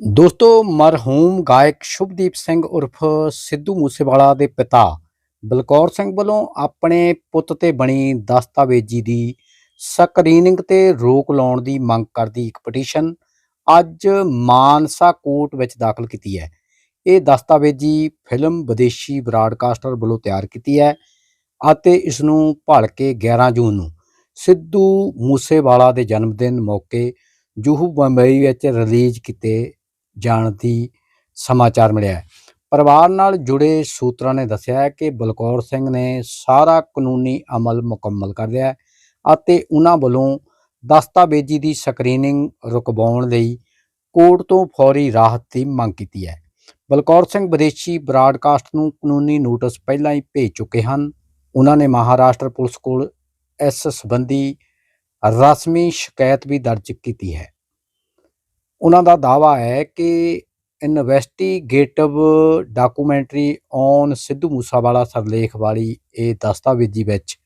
ਦੋਸਤੋ, ਮਰਹੂਮ ਗਾਇਕ ਸ਼ੁਭਦੀਪ ਸਿੰਘ ਉਰਫ ਸਿੱਧੂ ਮੂਸੇਵਾਲਾ ਦੇ ਪਿਤਾ ਬਲਕੌਰ ਸਿੰਘ ਵੱਲੋਂ ਆਪਣੇ ਪੁੱਤ ਤੇ ਬਣੀ ਦਸਤਾਵੇਜ਼ੀ ਦੀ ਸਕਰੀਨਿੰਗ ਤੇ ਰੋਕ ਲਾਉਣ ਦੀ ਮੰਗ ਕਰਦੀ ਇੱਕ ਪਟੀਸ਼ਨ ਅੱਜ ਮਾਨਸਾ ਕੋਰਟ ਵਿੱਚ ਦਾਖਲ ਕੀਤੀ ਹੈ। ਇਹ ਦਸਤਾਵੇਜ਼ੀ ਫਿਲਮ ਵਿਦੇਸ਼ੀ ਬਰਾਡਕਾਸਟਰ ਵੱਲੋਂ ਤਿਆਰ ਕੀਤੀ ਹੈ ਅਤੇ ਇਸ ਨੂੰ ਭਲਕੇ 11 ਜੂਨ ਨੂੰ ਸਿੱਧੂ ਮੂਸੇਵਾਲਾ ਦੇ ਜਨਮ ਦਿਨ ਮੌਕੇ ਜੂਹੂ ਬੰਬਈ ਵਿੱਚ ਰਿਲੀਜ਼ ਕੀਤੇ ਜਾਣ ਦੀ ਸਮਾਚਾਰ ਮਿਲਿਆ ਹੈ। ਪਰਿਵਾਰ ਨਾਲ ਜੁੜੇ ਸੂਤਰਾਂ ਨੇ ਦੱਸਿਆ ਹੈ ਕਿ ਬਲਕੌਰ ਸਿੰਘ ਨੇ ਸਾਰਾ ਕਾਨੂੰਨੀ ਅਮਲ ਮੁਕੰਮਲ ਕਰ ਲਿਆ ਅਤੇ ਉਹਨਾਂ ਵੱਲੋਂ ਦਸਤਾਵੇਜ਼ੀ ਦੀ ਸਕਰੀਨਿੰਗ ਰੁਕਵਾਉਣ ਲਈ ਕੋਰਟ ਤੋਂ ਫੌਰੀ ਰਾਹਤ ਦੀ ਮੰਗ ਕੀਤੀ ਹੈ। ਬਲਕੌਰ ਸਿੰਘ ਵਿਦੇਸ਼ੀ ਬਰਾਡਕਾਸਟ ਨੂੰ ਕਾਨੂੰਨੀ ਨੋਟਿਸ ਪਹਿਲਾਂ ਹੀ ਭੇਜ ਚੁੱਕੇ ਹਨ। ਉਹਨਾਂ ਨੇ ਮਹਾਰਾਸ਼ਟਰ ਪੁਲਿਸ ਕੋਲ ਇਸ ਸੰਬੰਧੀ ਰਸਮੀ ਸ਼ਿਕਾਇਤ ਵੀ ਦਰਜ ਕੀਤੀ ਹੈ। ਉਹਨਾਂ ਦਾ ਦਾਅਵਾ ਹੈ ਕਿ investigative documentary on Sidhu Moosewala ਸਰਲੇਖ ਵਾਲੀ ਇਹ ਦਸਤਾਵੇਜ਼ੀ ਵਿੱਚ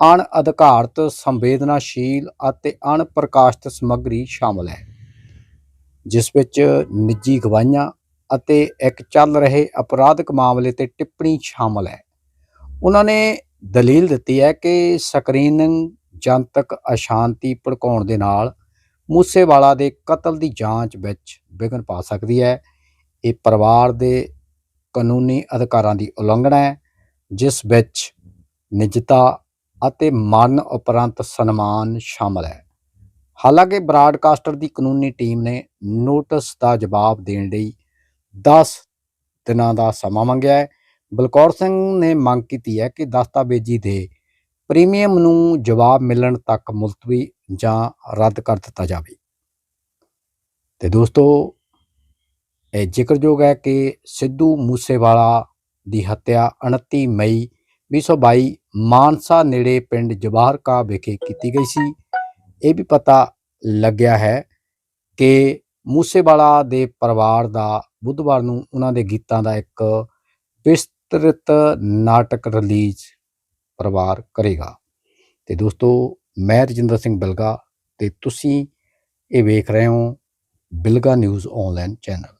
ਅਣ ਅਧਿਕਾਰਤ ਸੰਵੇਦਨਾਸ਼ੀਲ ਅਤੇ ਅਣਪ੍ਰਕਾਸ਼ਿਤ ਸਮੱਗਰੀ ਸ਼ਾਮਲ ਹੈ, ਜਿਸ ਵਿੱਚ ਨਿੱਜੀ ਗਵਾਹੀਆਂ ਅਤੇ ਇੱਕ ਚੱਲ ਰਹੇ ਅਪਰਾਧਿਕ ਮਾਮਲੇ ਤੇ ਟਿੱਪਣੀ ਸ਼ਾਮਲ ਹੈ। ਉਹਨਾਂ ਨੇ ਦਲੀਲ ਦਿੱਤੀ ਹੈ ਕਿ ਸਕਰੀਨਿੰਗ ਜਨਤਕ ਅਸ਼ਾਂਤੀ ਭੜਕਾਉਣ ਦੇ ਨਾਲ ਮੂਸੇਵਾਲਾ ਦੇ ਕਤਲ ਦੀ ਜਾਂਚ ਵਿੱਚ ਵਿਘਨ ਪਾ ਸਕਦੀ ਹੈ। ਇਹ ਪਰਿਵਾਰ ਦੇ ਕਾਨੂੰਨੀ ਅਧਿਕਾਰਾਂ ਦੀ ਉਲੰਘਣਾ ਹੈ, ਜਿਸ ਵਿੱਚ ਨਿਜਤਾ ਅਤੇ ਮਰਨ ਉਪਰੰਤ ਸਨਮਾਨ ਸ਼ਾਮਲ ਹੈ। ਹਾਲਾਂਕਿ ਬਰਾਡਕਾਸਟਰ ਦੀ ਕਾਨੂੰਨੀ ਟੀਮ ਨੇ ਨੋਟਿਸ ਦਾ ਜਵਾਬ ਦੇਣ ਲਈ 10 ਦਿਨਾਂ ਦਾ ਸਮਾਂ ਮੰਗਿਆ ਹੈ। ਬਲਕੌਰ ਸਿੰਘ ਨੇ ਮੰਗ ਕੀਤੀ ਹੈ ਕਿ ਦਸਤਾਵੇਜ਼ੀ ਦੇ ਪ੍ਰੀਮੀਅਮ ਨੂੰ ਜਵਾਬ ਮਿਲਣ ਤੱਕ ਮੁਲਤਵੀ ਜਾਂ ਰੱਦ ਕਰ ਦਿੱਤਾ ਜਾਵੇ। ਤੇ ਦੋਸਤੋ, ਇਹ ਜ਼ਿਕਰਯੋਗ ਹੈ ਕਿ ਸਿੱਧੂ ਮੂਸੇਵਾਲਾ ਦੀ ਹੱਤਿਆ 29 ਮਈ 2022 ਮਾਨਸਾ ਨੇੜੇ ਪਿੰਡ ਜਵਾਹਰ ਕਾ ਵਿਖੇ ਕੀਤੀ ਗਈ ਸੀ। ਇਹ ਵੀ ਪਤਾ ਲੱਗਿਆ ਹੈ ਕਿ ਮੂਸੇਵਾਲਾ ਦੇ ਪਰਿਵਾਰ ਦਾ ਬੁੱਧਵਾਰ ਨੂੰ ਉਹਨਾਂ ਦੇ ਗੀਤਾਂ ਦਾ ਇੱਕ ਵਿਸਤ੍ਰਿਤ ਨਾਟਕ ਰਿਲੀਜ਼ ਪਰਿਵਾਰ ਕਰੇਗਾ। ਤੇ ਦੋਸਤੋ, ਮੈਂ ਰਜਿੰਦਰ ਸਿੰਘ ਬਿਲਗਾ ਤੇ ਤੁਸੀਂ ਇਹ ਵੇਖ ਰਹੇ ਹੋ ਬਿਲਗਾ ਨਿਊਜ਼ ਆਨਲਾਈਨ ਚੈਨਲ।